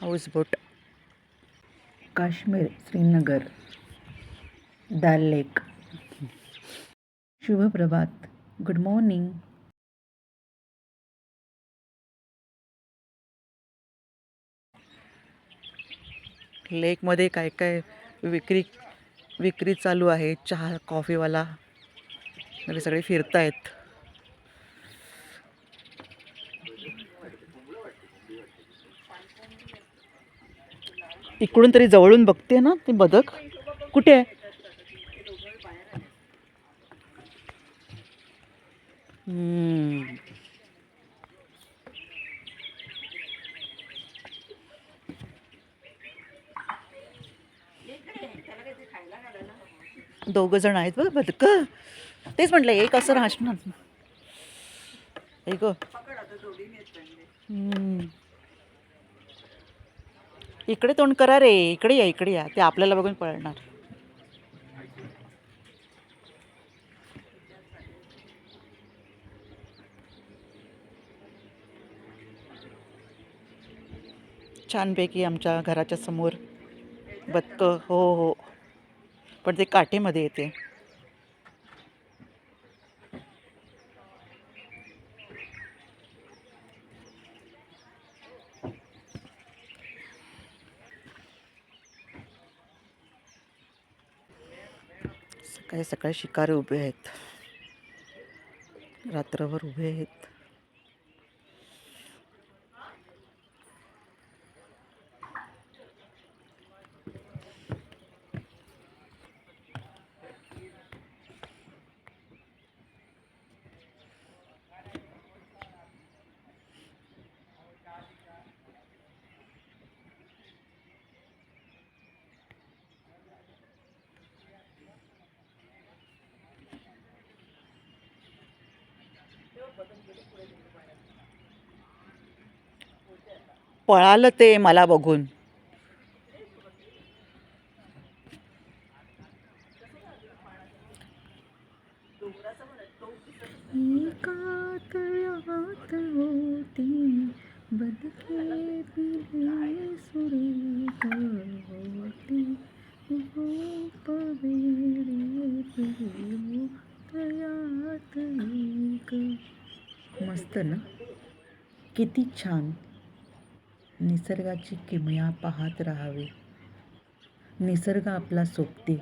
Houseboat. Kashmir Srinagar डाल लेक. शुभ प्रभात good morning लेकमध्ये काय काय विक्री विक्री चालू आहे? चहा कॉफीवाला. वगैरे सगळे फिरतायत. इकडून तरी जवळून बघते ना ते बदक. कुठे आहे? दोघं जण आहेत बघ बदक. तेच म्हटलं एक असं राहणार. एक हम्म. इकडे तोंड करा रे इकडे या इकडे या. ते आपल्याला बघून पळणार. छानपैकी आमच्या घराच्या समोर बदकं हो हो. पण ते काठेमध्ये येते. काही सकाळी शिकारी उभे आहेत. रात्रभर उभे आहेत. पळालं ते मला बघून. होती होती. मस्त ना? किती छान. निसर्गाची किमया पाहत राहावी. निसर्ग आपला सोबती